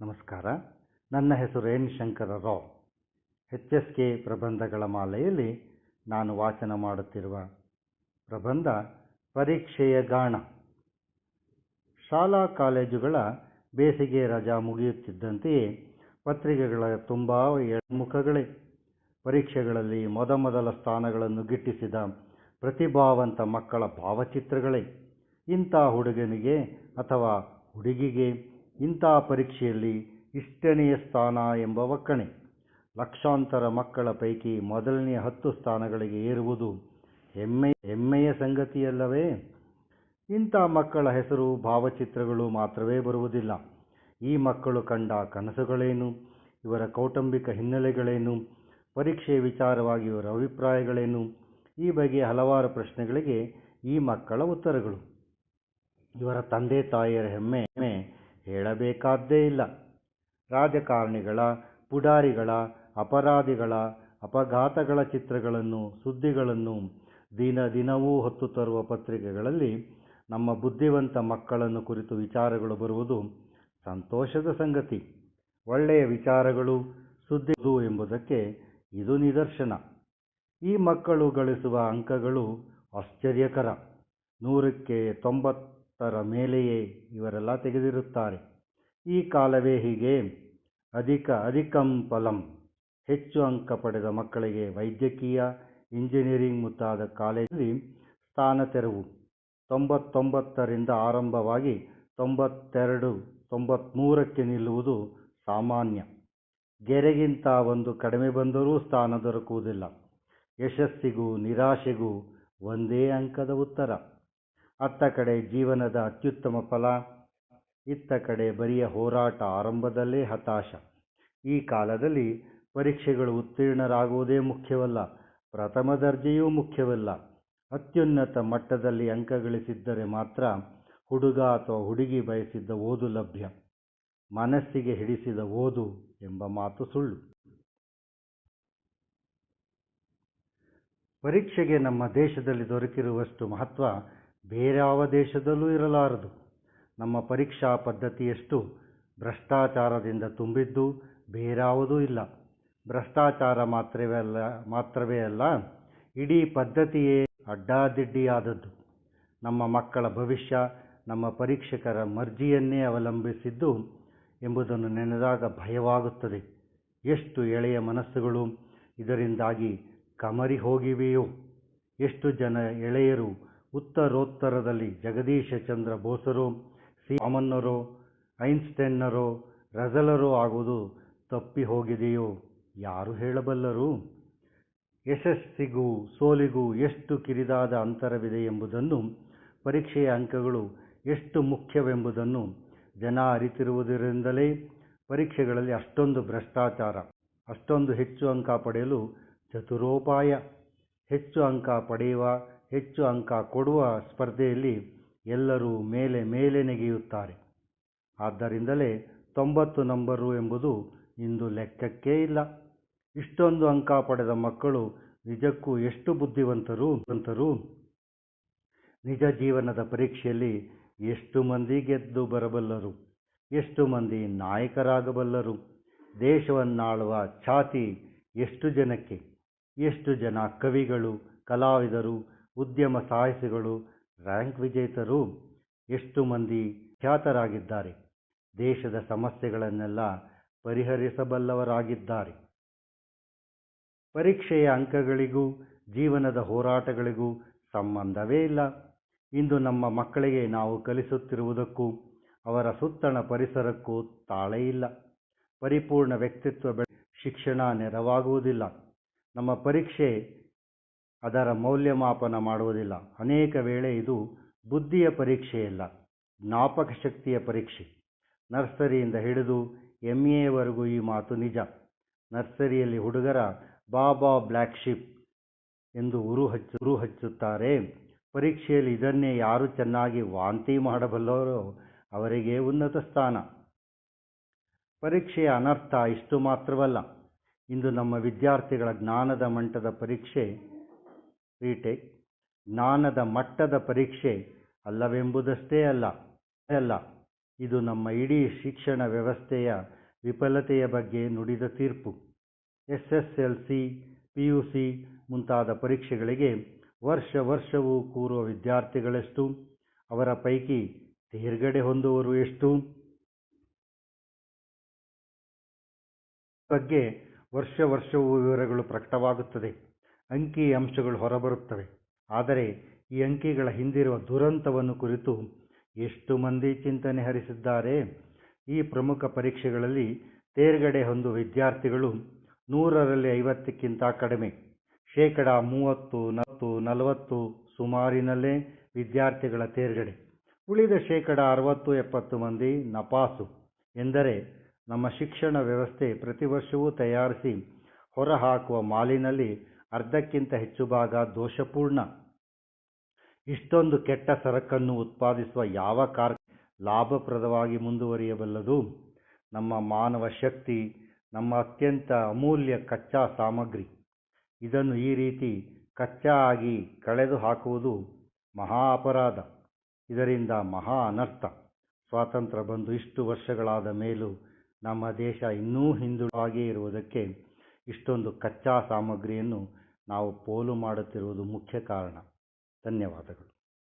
ನಮಸ್ಕಾರ. ನನ್ನ ಹೆಸರು N Shankara Rao. H S K ಪ್ರಬಂಧಗಳ ಮಾಲೆಯಲ್ಲಿ ನಾನು ವಾಚನ ಮಾಡುತ್ತಿರುವ ಪ್ರಬಂಧ ಪರೀಕ್ಷೆಯ ಗಾಣ. ಶಾಲಾ ಕಾಲೇಜುಗಳ ಬೇಸಿಗೆ ರಜಾ ಮುಗಿಯುತ್ತಿದ್ದಂತೆಯೇ ಪತ್ರಿಕೆಗಳ ತುಂಬ ಮುಖಗಳೇ ಪರೀಕ್ಷೆಗಳಲ್ಲಿ ಮೊದಮೊದಲ ಸ್ಥಾನಗಳನ್ನು ಗಿಟ್ಟಿಸಿದ ಪ್ರತಿಭಾವಂತ ಮಕ್ಕಳ ಭಾವಚಿತ್ರಗಳೇ. ಇಂಥ ಹುಡುಗನಿಗೆ ಅಥವಾ ಹುಡುಗಿಗೆ ಇಂಥ ಪರೀಕ್ಷೆಯಲ್ಲಿ ಇಷ್ಟನೆಯ ಸ್ಥಾನ ಎಂಬ ಒಕ್ಕಣೆ. ಲಕ್ಷಾಂತರ ಮಕ್ಕಳ ಪೈಕಿ ಮೊದಲನೆಯ ಹತ್ತು ಸ್ಥಾನಗಳಿಗೆ ಏರುವುದು ಹೆಮ್ಮೆ, ಹೆಮ್ಮೆಯ ಸಂಗತಿಯಲ್ಲವೇ? ಇಂಥ ಮಕ್ಕಳ ಹೆಸರು, ಭಾವಚಿತ್ರಗಳು ಮಾತ್ರವೇ ಬರುವುದಿಲ್ಲ. ಈ ಮಕ್ಕಳು ಕಂಡ ಕನಸುಗಳೇನು? ಇವರ ಕೌಟುಂಬಿಕ ಹಿನ್ನೆಲೆಗಳೇನು? ಪರೀಕ್ಷೆಯ ವಿಚಾರವಾಗಿ ಇವರ ಅಭಿಪ್ರಾಯಗಳೇನು? ಈ ಬಗೆಯ ಹಲವಾರು ಪ್ರಶ್ನೆಗಳಿಗೆ ಈ ಮಕ್ಕಳ ಉತ್ತರಗಳು. ಇವರ ತಂದೆ ತಾಯಿಯರ ಹೆಮ್ಮೆ ಹೇಳಬೇಕಾದ್ದೇ ಇಲ್ಲ. ರಾಜಕಾರಣಿಗಳ, ಪುಡಾರಿಗಳ, ಅಪರಾಧಿಗಳ, ಅಪಘಾತಗಳ ಚಿತ್ರಗಳನ್ನು, ಸುದ್ದಿಗಳನ್ನು ದಿನ ದಿನವೂ ಹೊತ್ತು ತರುವ ಪತ್ರಿಕೆಗಳಲ್ಲಿ ನಮ್ಮ ಬುದ್ಧಿವಂತ ಮಕ್ಕಳನ್ನು ಕುರಿತು ವಿಚಾರಗಳು ಬರುವುದು ಸಂತೋಷದ ಸಂಗತಿ. ಒಳ್ಳೆಯ ವಿಚಾರಗಳು ಸುದ್ದಿ ಎಂಬುದಕ್ಕೆ ಇದು ನಿದರ್ಶನ. ಈ ಮಕ್ಕಳು ಗಳಿಸುವ ಅಂಕಗಳು ಆಶ್ಚರ್ಯಕರ. ನೂರಕ್ಕೆ ತೊಂಬತ್ತರ ಮೇಲೆಯೇ ಇವರೆಲ್ಲ ತೆಗೆದಿರುತ್ತಾರೆ. ಈ ಕಾಲವೇ ಹೀಗೆ. ಅಧಿಕ ಅಧಿಕಂ ಫಲಂ. ಹೆಚ್ಚು ಅಂಕ ಪಡೆದ ಮಕ್ಕಳಿಗೆ ವೈದ್ಯಕೀಯ, ಇಂಜಿನಿಯರಿಂಗ್ ಮುಂತಾದ ಕಾಲೇಜಲ್ಲಿ ಸ್ಥಾನ ತೆರವು. ತೊಂಬತ್ತೊಂಬತ್ತರಿಂದ ಆರಂಭವಾಗಿ ತೊಂಬತ್ತೆರಡು ತೊಂಬತ್ತ್ಮೂರಕ್ಕೆ ನಿಲ್ಲುವುದು ಸಾಮಾನ್ಯ. ಗೆರೆಗಿಂತ ಒಂದು ಕಡಿಮೆ ಬಂದರೂ ಸ್ಥಾನ ದೊರಕುವುದಿಲ್ಲ. ಯಶಸ್ಸಿಗೂ ನಿರಾಶೆಗೂ ಒಂದೇ ಅಂಕದ ಉತ್ತರ. ಅತ್ತ ಕಡೆ ಜೀವನದ ಅತ್ಯುತ್ತಮ ಫಲ ಇತ್ತ ಕಡೆ ಬರಿಯ ಹೋರಾಟ ಆರಂಭದಲ್ಲೇ ಹತಾಶ. ಈ ಕಾಲದಲ್ಲಿ ಪರೀಕ್ಷೆಗಳು ಉತ್ತೀರ್ಣರಾಗುವುದೇ ಮುಖ್ಯವಲ್ಲ, ಪ್ರಥಮ ದರ್ಜೆಯೂ ಮುಖ್ಯವಲ್ಲ. ಅತ್ಯುನ್ನತ ಮಟ್ಟದಲ್ಲಿ ಅಂಕ ಗಳಿಸಿದ್ದರೆ ಮಾತ್ರ ಹುಡುಗ ಅಥವಾ ಹುಡುಗಿ ಬಯಸಿದ್ದ ಓದು ಲಭ್ಯ. ಮನಸ್ಸಿಗೆ ಹಿಡಿಸಿದ ಓದು ಎಂಬ ಮಾತು ಸುಳ್ಳು. ಪರೀಕ್ಷೆಗೆ ನಮ್ಮ ದೇಶದಲ್ಲಿ ದೊರಕಿರುವಷ್ಟು ಮಹತ್ವ ಬೇರ್ಯಾವ ದೇಶದಲ್ಲೂ ಇರಲಾರದು. ನಮ್ಮ ಪರೀಕ್ಷಾ ಪದ್ಧತಿಯಷ್ಟು ಭ್ರಷ್ಟಾಚಾರದಿಂದ ತುಂಬಿದ್ದು ಬೇರಾವುದೂ ಇಲ್ಲ. ಭ್ರಷ್ಟಾಚಾರ ಮಾತ್ರವೇ ಅಲ್ಲ ಮಾತ್ರವೇ ಅಲ್ಲ, ಇಡೀ ಪದ್ಧತಿಯೇ ಅಡ್ಡಾದಿಡ್ಡಿಯಾದದ್ದು. ನಮ್ಮ ಮಕ್ಕಳ ಭವಿಷ್ಯ, ನಮ್ಮ ಪರೀಕ್ಷಕರ ಮರ್ಜಿಯನ್ನೇ ಅವಲಂಬಿಸಿದ್ದು ಎಂಬುದನ್ನು ನೆನೆದಾಗ ಭಯವಾಗುತ್ತದೆ. ಎಷ್ಟು ಎಳೆಯ ಮನಸ್ಸುಗಳು ಇದರಿಂದಾಗಿ ಕಮರಿ ಹೋಗಿವೆಯೋ ಎಷ್ಟು ಜನ ಎಳೆಯರು ಉತ್ತರೋತ್ತರದಲ್ಲಿ ಜಗದೀಶ ಚಂದ್ರ ಬೋಸರೋ ಸಿ ಐನ್ಸ್ಟೈನ್ನರು ರಜಲರು ರಜಲರೋ ಆಗುವುದು ತಪ್ಪಿ ಹೋಗಿದೆಯೋ? ಯಾರು ಹೇಳಬಲ್ಲರು? ಯಶಸ್ಸಿಗೂ ಸೋಲಿಗೂ ಎಷ್ಟು ಕಿರಿದಾದ ಅಂತರವಿದೆ ಎಂಬುದನ್ನು, ಪರೀಕ್ಷೆಯ ಅಂಕಗಳು ಎಷ್ಟು ಮುಖ್ಯವೆಂಬುದನ್ನು ಜನ ಅರಿತಿರುವುದರಿಂದಲೇ ಪರೀಕ್ಷೆಗಳಲ್ಲಿ ಅಷ್ಟೊಂದು ಭ್ರಷ್ಟಾಚಾರ, ಅಷ್ಟೊಂದು ಹೆಚ್ಚು ಅಂಕ ಪಡೆಯಲು ಚತುರೋಪಾಯ. ಹೆಚ್ಚು ಅಂಕ ಪಡೆಯುವ, ಹೆಚ್ಚು ಅಂಕ ಕೊಡುವ ಸ್ಪರ್ಧೆಯಲ್ಲಿ ಎಲ್ಲರೂ ಮೇಲೆ ಮೇಲೆ ನೆಗೆಯುತ್ತಾರೆ. ಆದ್ದರಿಂದಲೇ ತೊಂಬತ್ತು ನಂಬರು ಎಂಬುದು ಇಂದು ಲೆಕ್ಕಕ್ಕೇ ಇಲ್ಲ. ಇಷ್ಟೊಂದು ಅಂಕ ಪಡೆದ ಮಕ್ಕಳು ನಿಜಕ್ಕೂ ಎಷ್ಟು ಬುದ್ಧಿವಂತರು ಬಂತರು ನಿಜ ಜೀವನದ ಪರೀಕ್ಷೆಯಲ್ಲಿ ಎಷ್ಟು ಮಂದಿ ಗೆದ್ದು ಬರಬಲ್ಲರು? ಎಷ್ಟು ಮಂದಿ ನಾಯಕರಾಗಬಲ್ಲರು? ದೇಶವನ್ನಾಳುವ ಛಾತಿ ಎಷ್ಟು ಜನಕ್ಕೆ? ಎಷ್ಟು ಜನ ಕವಿಗಳು, ಕಲಾವಿದರು, ಉದ್ಯಮ ಸಾಹಸಿಗಳು ರ್ಯಾಂಕ್ ವಿಜೇತರು ಎಷ್ಟು ಮಂದಿ ಖ್ಯಾತರಾಗಿದ್ದಾರೆ? ದೇಶದ ಸಮಸ್ಯೆಗಳನ್ನೆಲ್ಲ ಪರಿಹರಿಸಬಲ್ಲವರಾಗಿದ್ದಾರೆ. ಪರೀಕ್ಷೆಯ ಅಂಕಗಳಿಗೂ ಜೀವನದ ಹೋರಾಟಗಳಿಗೂ ಸಂಬಂಧವೇ ಇಲ್ಲ. ಇಂದು ನಮ್ಮ ಮಕ್ಕಳಿಗೆ ನಾವು ಕಲಿಸುತ್ತಿರುವುದಕ್ಕೂ ಅವರ ಸುತ್ತಣ ಪರಿಸರಕ್ಕೂ ತಾಳೆ ಇಲ್ಲ. ಪರಿಪೂರ್ಣ ವ್ಯಕ್ತಿತ್ವ ಬೆಳೆ ಶಿಕ್ಷಣ ನೆರವಾಗುವುದಿಲ್ಲ. ನಮ್ಮ ಪರೀಕ್ಷೆ ಅದರ ಮೌಲ್ಯಮಾಪನ ಮಾಡುವುದಿಲ್ಲ. ಅನೇಕ ವೇಳೆ ಇದು ಬುದ್ಧಿಯ ಪರೀಕ್ಷೆಯಲ್ಲ, ಜ್ಞಾಪಕ ಶಕ್ತಿಯ ಪರೀಕ್ಷೆ. ನರ್ಸರಿಯಿಂದ ಹಿಡಿದು ಎಂ ಎವರೆಗೂ ಈ ಮಾತು ನಿಜ. ನರ್ಸರಿಯಲ್ಲಿ ಹುಡುಗರ ಬಾಬಾ ಬ್ಲ್ಯಾಕ್ ಶಿಪ್ ಎಂದು ಉರು ಹಚ್ಚು, ಉರು ಹಚ್ಚುತ್ತಾರೆ. ಪರೀಕ್ಷೆಯಲ್ಲಿ ಇದನ್ನೇ ಯಾರು ಚೆನ್ನಾಗಿ ವಾಂತಿ ಮಾಡಬಲ್ಲವರೋ ಅವರಿಗೆ ಉನ್ನತ ಸ್ಥಾನ. ಪರೀಕ್ಷೆಯ ಅನರ್ಥ ಇಷ್ಟು ಮಾತ್ರವಲ್ಲ. ಇಂದು ನಮ್ಮ ವಿದ್ಯಾರ್ಥಿಗಳ ಜ್ಞಾನದ ಮಂಟದ ಪರೀಕ್ಷೆ ರೀಟೇಕ್ ಜ್ಞಾನದ ಮಟ್ಟದ ಪರೀಕ್ಷೆ ಅಲ್ಲವೆಂಬುದಷ್ಟೇ ಅಲ್ಲ ಅಲ್ಲ, ಇದು ನಮ್ಮ ಇಡೀ ಶಿಕ್ಷಣ ವ್ಯವಸ್ಥೆಯ ವಿಫಲತೆಯ ಬಗ್ಗೆ ನುಡಿದ ತೀರ್ಪು. S S L C, P U C ಮುಂತಾದ ಪರೀಕ್ಷೆಗಳಿಗೆ ವರ್ಷ ವರ್ಷವೂ ಕೂರುವ ವಿದ್ಯಾರ್ಥಿಗಳೆಷ್ಟು, ಅವರ ಪೈಕಿ ತೇರ್ಗಡೆ ಹೊಂದುವರು ಎಷ್ಟು? ಬಗ್ಗೆ ವರ್ಷ ವರ್ಷವೂ ವಿವರಗಳು ಪ್ರಕಟವಾಗುತ್ತದೆ. ಅಂಕಿ ಅಂಶಗಳು ಹೊರಬರುತ್ತವೆ. ಆದರೆ ಈ ಅಂಕಿಗಳ ಹಿಂದಿರುವ ದುರಂತವನ್ನು ಕುರಿತು ಎಷ್ಟು ಮಂದಿ ಚಿಂತನೆ ಹರಿಸಿದ್ದಾರೆ? ಈ ಪ್ರಮುಖ ಪರೀಕ್ಷೆಗಳಲ್ಲಿ ತೇರ್ಗಡೆ ಹೊಂದುವ ವಿದ್ಯಾರ್ಥಿಗಳು ನೂರರಲ್ಲಿ ಐವತ್ತಕ್ಕಿಂತ ಕಡಿಮೆ. ಶೇಕಡ ಮೂವತ್ತು, ನಲವತ್ತು ನಲವತ್ತು ಸುಮಾರಿನಲ್ಲೇ ವಿದ್ಯಾರ್ಥಿಗಳ ತೇರ್ಗಡೆ. ಉಳಿದ ಶೇಕಡ ಅರವತ್ತು, ಎಪ್ಪತ್ತು ಮಂದಿ ನಪಾಸು. ಎಂದರೆ ನಮ್ಮ ಶಿಕ್ಷಣ ವ್ಯವಸ್ಥೆ ಪ್ರತಿ ವರ್ಷವೂ ತಯಾರಿಸಿ ಹೊರಹಾಕುವ ಮಾಲಿನಲ್ಲಿ ಅರ್ಧಕ್ಕಿಂತ ಹೆಚ್ಚು ಭಾಗ ದೋಷಪೂರ್ಣ. ಇಷ್ಟೊಂದು ಕೆಟ್ಟ ಸರಕನ್ನು ಉತ್ಪಾದಿಸುವ ಯಾವ ಕಾರ್ ಲಾಭಪ್ರದವಾಗಿ ಮುಂದುವರಿಯಬಲ್ಲದು? ನಮ್ಮ ಮಾನವ ಶಕ್ತಿ, ನಮ್ಮ ಅತ್ಯಂತ ಅಮೂಲ್ಯ ಕಚ್ಚಾ ಸಾಮಗ್ರಿ. ಇದನ್ನು ಈ ರೀತಿ ಕಚ್ಚಾ ಆಗಿ ಕಳೆದು ಹಾಕುವುದು ಮಹಾ ಅಪರಾಧ. ಇದರಿಂದ ಮಹಾ ಅನರ್ಥ. ಸ್ವಾತಂತ್ರ್ಯ ಬಂದು ಇಷ್ಟು ವರ್ಷಗಳಾದ ಮೇಲೂ ನಮ್ಮ ದೇಶ ಇನ್ನೂ ಹಿಂದುಳಾಗಿಯೇ ಇರುವುದಕ್ಕೆ ಇಷ್ಟೊಂದು ಕಚ್ಚಾ ಸಾಮಗ್ರಿಯನ್ನು ನಾವು ಪೋಲು ಮಾಡುತ್ತಿರುವುದು ಮುಖ್ಯ ಕಾರಣ. ಧನ್ಯವಾದಗಳು.